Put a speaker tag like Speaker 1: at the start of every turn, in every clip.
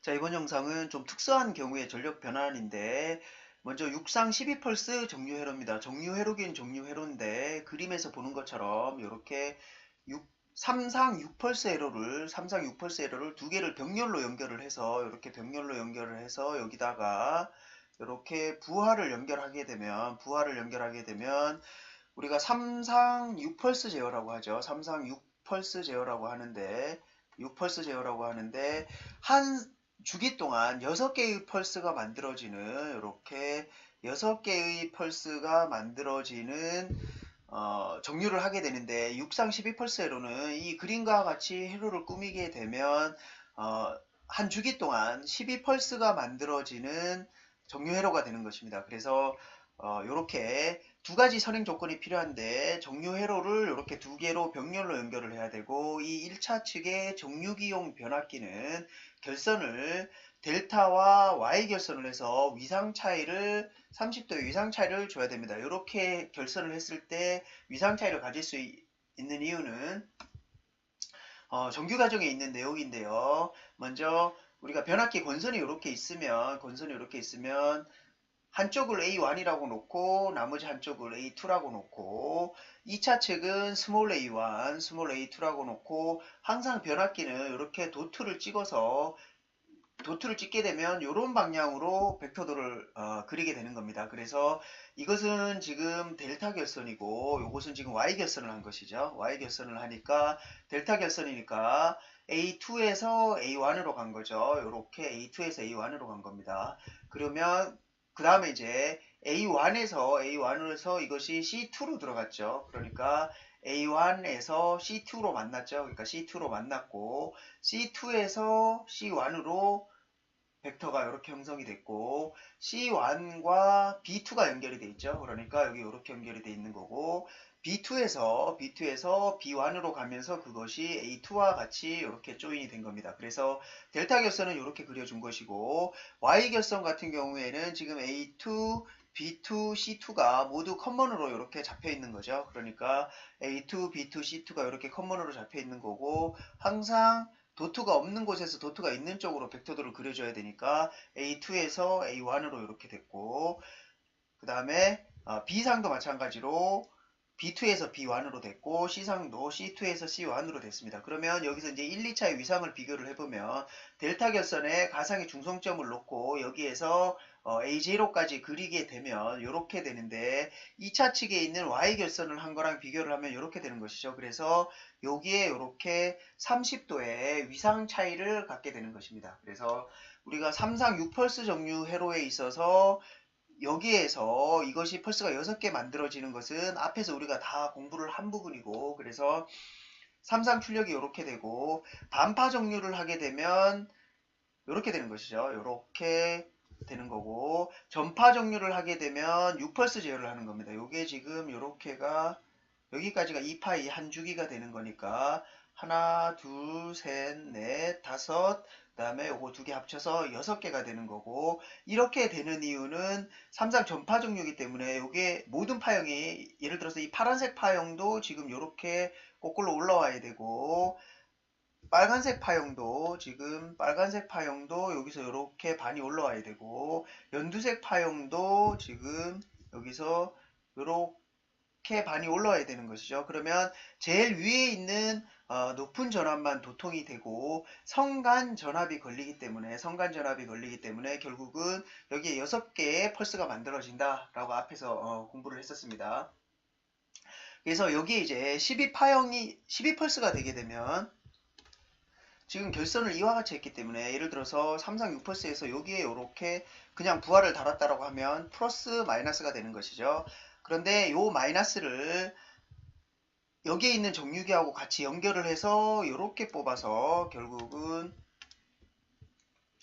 Speaker 1: 자, 이번 영상은 좀 특수한 경우의 전력 변환인데 먼저 육상 12펄스 정류회로입니다. 정류회로긴 정류회로인데 그림에서 보는 것처럼 이렇게 6, 3상 6펄스 회로를 3상 6펄스 회로를 두 개를 병렬로 연결을 해서 이렇게 병렬로 연결을 해서 여기다가 이렇게 부하를 연결하게 되면 부하를 연결하게 되면 우리가 3상 6펄스 제어라고 하죠. 3상 6펄스 제어라고 하는데 6펄스 제어라고 하는데 한 주기 동안 6개의 펄스가 만들어지는 이렇게 6개의 펄스가 만들어지는 어, 정류를 하게 되는데 6상 12펄스 회로는 이 그림과 같이 회로를 꾸미게 되면 어, 한 주기 동안 12펄스가 만들어지는 정류 회로가 되는 것입니다. 그래서 어, 이렇게 두 가지 선행 조건이 필요한데 정류 회로를 이렇게 두 개로 병렬로 연결을 해야 되고 이 1차 측의 정류기용 변압기는 결선을 델타와 Y 결선을 해서 위상 차이를 30도의 위상 차이를 줘야 됩니다. 이렇게 결선을 했을 때 위상 차이를 가질 수 있는 이유는 어, 정규 과정에 있는 내용인데요. 먼저 우리가 변압기 권선이 이렇게 있으면 권선이 이렇게 있으면 한쪽을 A1이라고 놓고 나머지 한쪽을 A2라고 놓고 2차 측은 스몰 A1, 스몰 A2라고 놓고 항상 변압기는 이렇게 도트를 찍어서 도트를 찍게 되면 이런 방향으로 벡터도를 어, 그리게 되는 겁니다. 그래서 이것은 지금 델타 결선이고 이것은 지금 Y 결선을 한 것이죠. Y 결선을 하니까 델타 결선이니까 A2에서 A1으로 간 거죠. 이렇게 A2에서 A1으로 간 겁니다. 그러면 그 다음에 이제 A1에서 A1에서 이것이 C2로 들어갔죠. 그러니까 A1에서 C2로 만났죠. 그러니까 C2로 만났고 C2에서 C1으로 벡터가 이렇게 형성이 됐고 C1과 B2가 연결이 돼 있죠. 그러니까 여기 이렇게 연결이 돼 있는 거고 B2에서 B2에서 B1으로 가면서 그것이 A2와 같이 이렇게 조인이 된 겁니다. 그래서 델타 결선은 이렇게 그려준 것이고 Y 결선 같은 경우에는 지금 A2 B2, C2가 모두 커먼으로 이렇게 잡혀 있는 거죠. 그러니까 A2, B2, C2가 이렇게 커먼으로 잡혀 있는 거고 항상 도트가 없는 곳에서 도트가 있는 쪽으로 벡터도를 그려줘야 되니까 A2에서 A1으로 이렇게 됐고 그 다음에 어, B상도 마찬가지로 B2에서 B1으로 됐고 C상도 C2에서 C1으로 됐습니다. 그러면 여기서 이제 1, 2차의 위상을 비교를 해보면 델타 결선에 가상의 중성점을 놓고 여기에서 어, A0까지 그리게 되면 이렇게 되는데 2차 측에 있는 Y 결선을 한 거랑 비교를 하면 이렇게 되는 것이죠. 그래서 여기에 이렇게 30도의 위상 차이를 갖게 되는 것입니다. 그래서 우리가 3상 6펄스 정류 회로에 있어서 여기에서 이것이 펄스가 6개 만들어지는 것은 앞에서 우리가 다 공부를 한 부분이고 그래서 삼상 출력이 이렇게 되고 반파 정류를 하게 되면 이렇게 되는 것이죠. 이렇게 되는 거고 전파 정류를 하게 되면 6펄스 제어를 하는 겁니다. 이게 지금 이렇게가 여기까지가 2파이 한 주기가 되는 거니까 하나, 둘, 셋, 넷, 다섯, 그 다음에 요거 두 개 합쳐서 여섯 개가 되는 거고 이렇게 되는 이유는 삼상 전파 종류이기 때문에 이게 모든 파형이 예를 들어서 이 파란색 파형도 지금 이렇게 거꾸로 올라와야 되고 빨간색 파형도 지금 빨간색 파형도 여기서 이렇게 반이 올라와야 되고 연두색 파형도 지금 여기서 이렇게 반이 올라와야 되는 것이죠. 그러면 제일 위에 있는 어, 높은 전압만 도통이 되고 성간 전압이 걸리기 때문에 성간 전압이 걸리기 때문에 결국은 여기에 6개의 펄스가 만들어진다 라고 앞에서 어, 공부를 했었습니다. 그래서 여기에 이제 12파형이 12펄스가 되게 되면 지금 결선을 이와 같이 했기 때문에 예를 들어서 3상 6펄스에서 여기에 이렇게 그냥 부하를 달았다라고 하면 플러스 마이너스가 되는 것이죠. 그런데 요 마이너스를 여기에 있는 정유기하고 같이 연결을 해서 이렇게 뽑아서 결국은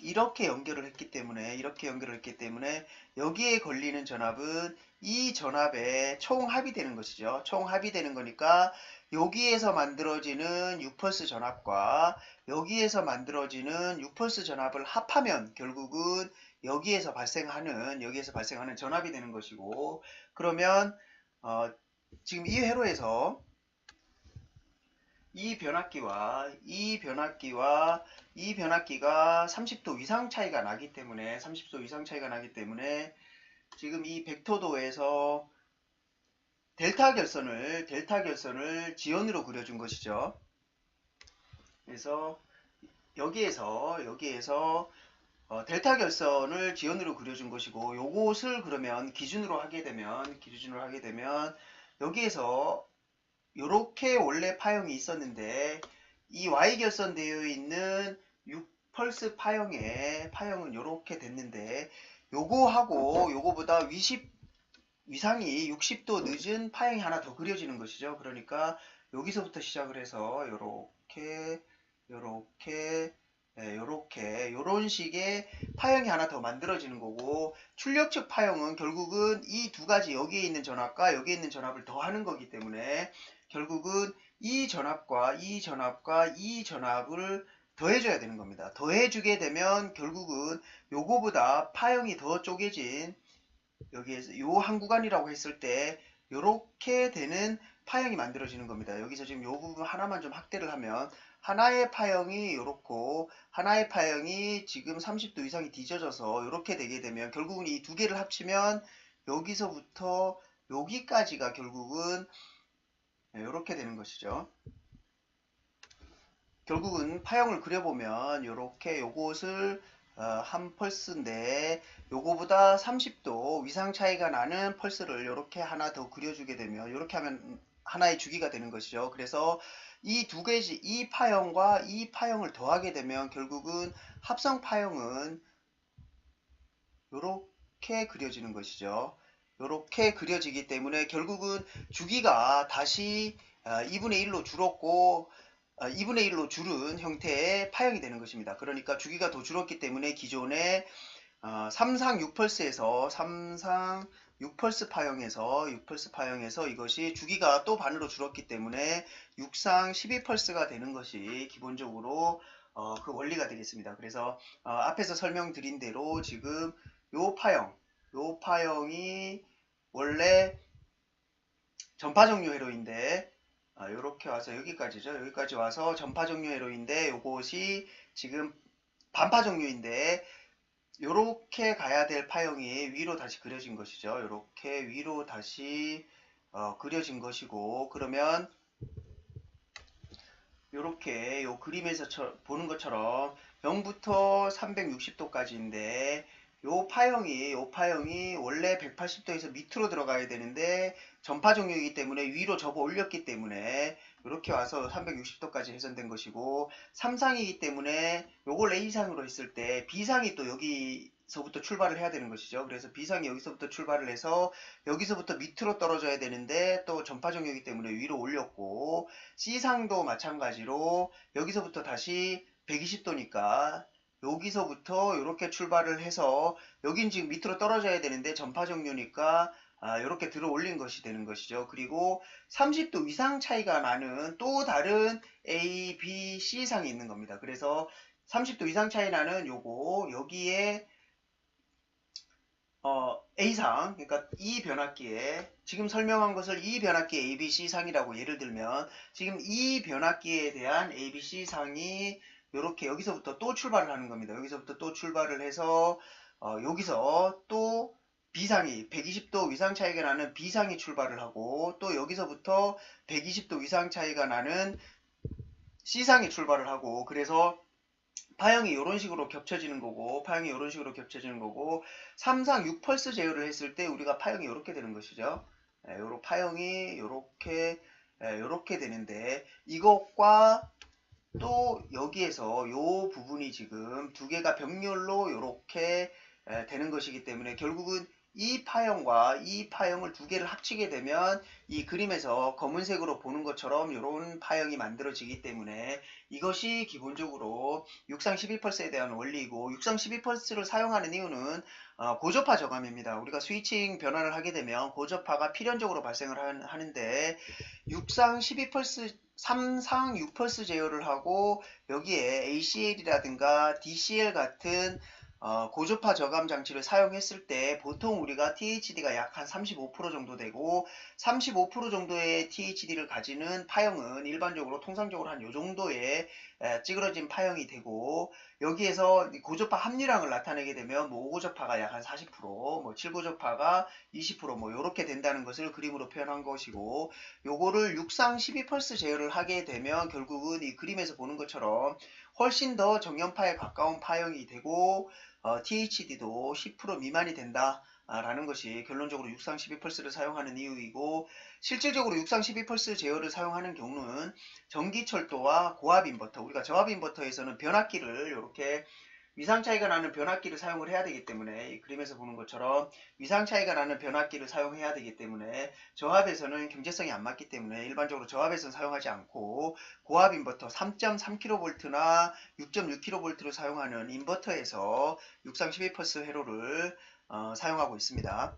Speaker 1: 이렇게 연결을 했기 때문에 이렇게 연결을 했기 때문에 여기에 걸리는 전압은 이 전압의 총합이 되는 것이죠. 총합이 되는 거니까 여기에서 만들어지는 6펄스 전압과 여기에서 만들어지는 6펄스 전압을 합하면 결국은 여기에서 발생하는 여기에서 발생하는 전압이 되는 것이고 그러면 어, 지금 이 회로에서 이 변압기와 이 변압기와 이 변압기가 30도 이상 차이가 나기 때문에 30도 이상 차이가 나기 때문에 지금 이 벡터도에서 델타 결선을 델타 결선을 지연으로 그려준 것이죠. 그래서 여기에서 여기에서 어, 델타 결선을 지연으로 그려준 것이고 요것을 그러면 기준으로 하게 되면 기준으로 하게 되면 여기에서 이렇게 원래 파형이 있었는데 이 Y 결선 되어 있는 6펄스 파형의 파형은 이렇게 됐는데 요거하고 요거보다 위십 위상이 60도 늦은 파형이 하나 더 그려지는 것이죠. 그러니까 여기서부터 시작을 해서 요렇게 요렇게 네, 요렇게 요런 식의 파형이 하나 더 만들어지는 거고 출력측 파형은 결국은 이 두 가지 여기에 있는 전압과 여기에 있는 전압을 더하는 거기 때문에 결국은 이 전압과 이 전압과 이 전압을 더해줘야 되는 겁니다. 더해주게 되면 결국은 요거보다 파형이 더 쪼개진 여기에서 요 한 구간이라고 했을 때 요렇게 되는 파형이 만들어지는 겁니다. 여기서 지금 요 부분 하나만 좀 확대를 하면 하나의 파형이 요렇고 하나의 파형이 지금 30도 이상이 뒤져져서 이렇게 되게 되면 결국은 이 두 개를 합치면 여기서부터 여기까지가 결국은 이렇게 되는 것이죠. 결국은 파형을 그려보면 이렇게 요것을 어, 한 펄스인데 요거보다 30도 위상 차이가 나는 펄스를 이렇게 하나 더 그려주게 되면 이렇게 하면 하나의 주기가 되는 것이죠. 그래서 이 두 개지 이 파형과 이 파형을 더하게 되면 결국은 합성 파형은 이렇게 그려지는 것이죠. 이렇게 그려지기 때문에 결국은 주기가 다시 2분의 어, 1로 줄었고 2분의 어, 1로 줄은 형태의 파형이 되는 것입니다. 그러니까 주기가 더 줄었기 때문에 기존의 3상 어, 6펄스에서 3상 6펄스 파형에서 6펄스 파형에서 이것이 주기가 또 반으로 줄었기 때문에 6상 12펄스가 되는 것이 기본적으로 어, 그 원리가 되겠습니다. 그래서 어, 앞에서 설명드린 대로 지금 요 파형, 요 파형이 원래 전파종류 회로인데 이렇게 아, 와서 여기까지죠. 여기까지 와서 전파종류 회로인데 요것이 지금 반파종류인데 요렇게 가야 될 파형이 위로 다시 그려진 것이죠. 요렇게 위로 다시 어, 그려진 것이고 그러면 요렇게 요 그림에서 처, 보는 것처럼 0부터 360도까지인데 요 파형이 요 파형이 원래 180도에서 밑으로 들어가야 되는데 전파 종류이기 때문에 위로 접어 올렸기 때문에 이렇게 와서 360도까지 회전된 것이고 3상이기 때문에 요걸 A상으로 했을 때 B상이 또 여기서부터 출발을 해야 되는 것이죠. 그래서 B상이 여기서부터 출발을 해서 여기서부터 밑으로 떨어져야 되는데 또 전파 종류이기 때문에 위로 올렸고 C상도 마찬가지로 여기서부터 다시 120도니까 여기서부터 이렇게 출발을 해서 여긴 지금 밑으로 떨어져야 되는데 전파 종류니까 아, 이렇게 들어 올린 것이 되는 것이죠. 그리고 30도 이상 차이가 나는 또 다른 A, B, C 상이 있는 겁니다. 그래서 30도 이상 차이 나는 요거 여기에 어, A상, 그러니까 이 변압기에 지금 설명한 것을 이 변압기 ABC 상이라고 예를 들면 지금 이 변압기에 대한 ABC 상이 이렇게 여기서부터 또 출발을 하는 겁니다. 여기서부터 또 출발을 해서 어, 여기서 또 B상이 120도 위상 차이가 나는 B상이 출발을 하고 또 여기서부터 120도 위상 차이가 나는 C상이 출발을 하고 그래서 파형이 이런 식으로 겹쳐지는 거고 파형이 이런 식으로 겹쳐지는 거고 3상 6펄스 제어를 했을 때 우리가 파형이 이렇게 되는 것이죠. 예, 요런 파형이 이렇게 이렇게 예, 되는데 이것과 또 여기에서 요 부분이 지금 두 개가 병렬로 이렇게 되는 것이기 때문에 결국은 이 파형과 이 파형을 두 개를 합치게 되면 이 그림에서 검은색으로 보는 것처럼 이런 파형이 만들어지기 때문에 이것이 기본적으로 육상 12펄스에 대한 원리이고 육상 12펄스를 사용하는 이유는 어, 고접화 저감입니다. 우리가 스위칭 변환을 하게 되면 고접화가 필연적으로 발생을 하는데 육상 12펄스 3상 6펄스 제어를 하고 여기에 ACL이라든가 DCL 같은 어, 고주파 저감 장치를 사용했을 때 보통 우리가 THD가 약 한 35% 정도 되고 35% 정도의 THD를 가지는 파형은 일반적으로 통상적으로 한 요 정도의 에, 찌그러진 파형이 되고 여기에서 이 고저파 함유량을 나타내게 되면 뭐 5고저파가 약 한 40%, 뭐 7고저파가 20%뭐 이렇게 된다는 것을 그림으로 표현한 것이고 요거를 육상 12펄스 제어를 하게 되면 결국은 이 그림에서 보는 것처럼 훨씬 더 정연파에 가까운 파형이 되고 어, THD도 10% 미만이 된다. 라는 것이 결론적으로 육상 12펄스를 사용하는 이유이고 실질적으로 육상 12펄스 제어를 사용하는 경우는 전기철도와 고압 인버터 우리가 저압 인버터에서는 변압기를 이렇게 위상 차이가 나는 변압기를 사용을 해야 되기 때문에 이 그림에서 보는 것처럼 위상 차이가 나는 변압기를 사용해야 되기 때문에 저압에서는 경제성이 안 맞기 때문에 일반적으로 저압에서는 사용하지 않고 고압 인버터 3.3kV나 6.6kV를 사용하는 인버터에서 육상 12펄스 회로를 어, 사용하고 있습니다.